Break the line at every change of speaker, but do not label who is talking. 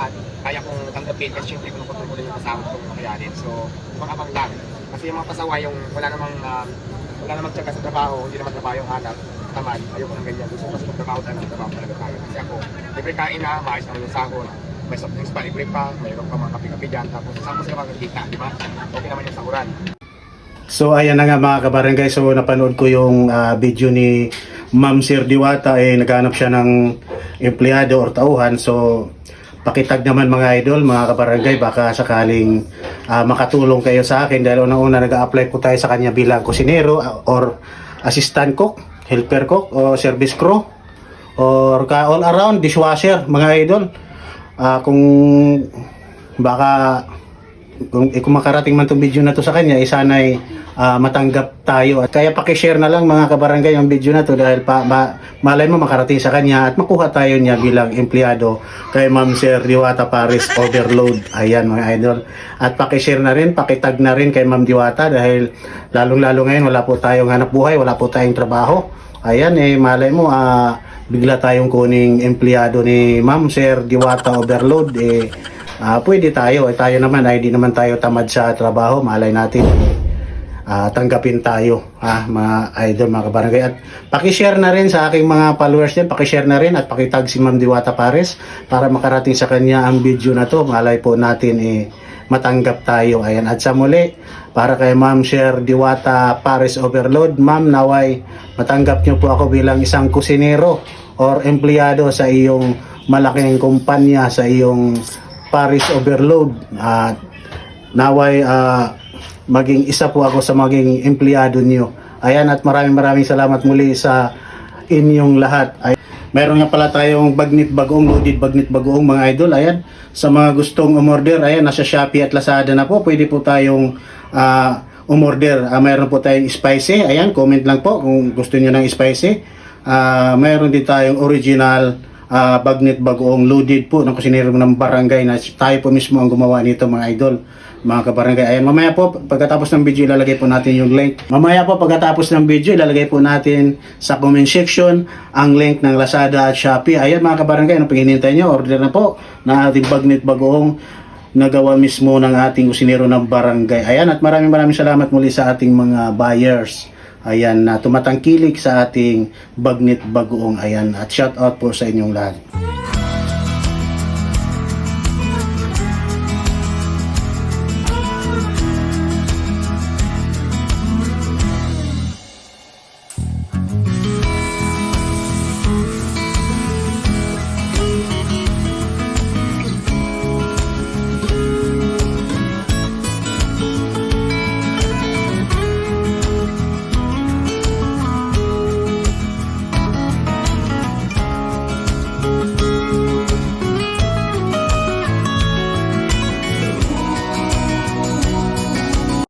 lahat, kaya kong tanggapin kasi syempre kung ko yung kasama kong makayanin. So, makapang lang. Kasi yung mga pasaway, yung wala namang, ah, wala namang tsaga sa trabaho, hindi naman trabaho yung hanap, tamad, ayoko ng ganyan. Gusto ko mas magtrabaho talaga, trabaho talaga tayo. Kasi ako, libre kain na, maayos naman yung sahod, may soft drinks pa, libre pa, mayroon pa mga kape-kape dyan, tapos saan mo sila makikita, di ba? Okay naman yung sahuran.
So ayan na nga mga kabarangay, so napanood ko yung ah, video ni Ma'am Sir Diwata, eh naghanap siya ng empleyado or tauhan. So pakitag naman mga idol, mga kabarangay, baka sakaling ah, makatulong kayo sa akin dahil unang-una nag-a-apply po tayo sa kanya bilang kusinero ah, or assistant cook, helper cook o service crew or ka all around dishwasher mga idol. Ah, kung baka kung, eh, kung makarating man tong video na to sa kanya, eh, sana'y ah, matanggap tayo. At kaya pakishare na lang mga kabarangay yung video na to dahil pa, ma, malay mo makarating sa kanya at makuha tayo niya bilang empleyado kay Ma'am Sir Diwata Paris Overload. Ayan mga idol. At pakishare na rin, pakitag na rin kay Ma'am Diwata dahil lalong-lalo ngayon wala po tayong hanap buhay, wala po tayong trabaho. Ayan eh, malay mo, ah, bigla tayong kuning empleyado ni Ma'am Sir Diwata Overload. Eh, Ah, pwede tayo. Eh, tayo naman ay di naman tayo tamad sa trabaho. Malay natin ah, tanggapin tayo, ha, mga idol, mga kabarangay. At paki-share na rin sa aking mga followers din, paki-share na rin at pakitag si Ma'am Diwata Pares para makarating sa kanya ang video na to. Malay po natin eh, matanggap tayo. Ayan. At sa muli, para kay Ma'am Share Diwata Pares Overload, Ma'am, naway matanggap niyo po ako bilang isang kusinero or empleyado sa iyong malaking kumpanya, sa iyong Paris Overload. At naway ah, maging isa po ako sa maging empleyado niyo. Ayan at maraming maraming salamat muli sa inyong lahat. Ay, meron nga pala tayong bagnit bagoong, loaded bagnit bagoong mga idol. Ayan, sa mga gustong umorder, ayan, nasa Shopee at Lazada na po. Pwede po tayong ah, umorder. Ah, mayroon po tayong spicy. Ayan, comment lang po kung gusto niyo ng spicy. Ah, mayroon din tayong original ah, bagnit bagoong loaded po ng kusinero ng barangay na tayo po mismo ang gumawa nito mga idol mga kabarangay. Ayan, mamaya po pagkatapos ng video ilalagay po natin yung link. Mamaya po pagkatapos ng video ilalagay po natin sa comment section ang link ng Lazada at Shopee. Ayan mga kabarangay, ano paghinintay nyo? Order na po ng ating bagnit bagoong nagawa mismo ng ating kusinero ng barangay. Ayan at maraming maraming salamat muli sa ating mga buyers. Ayan na tumatangkilik sa ating bagnit bagoong. Ayan at shout out po sa inyong lahat.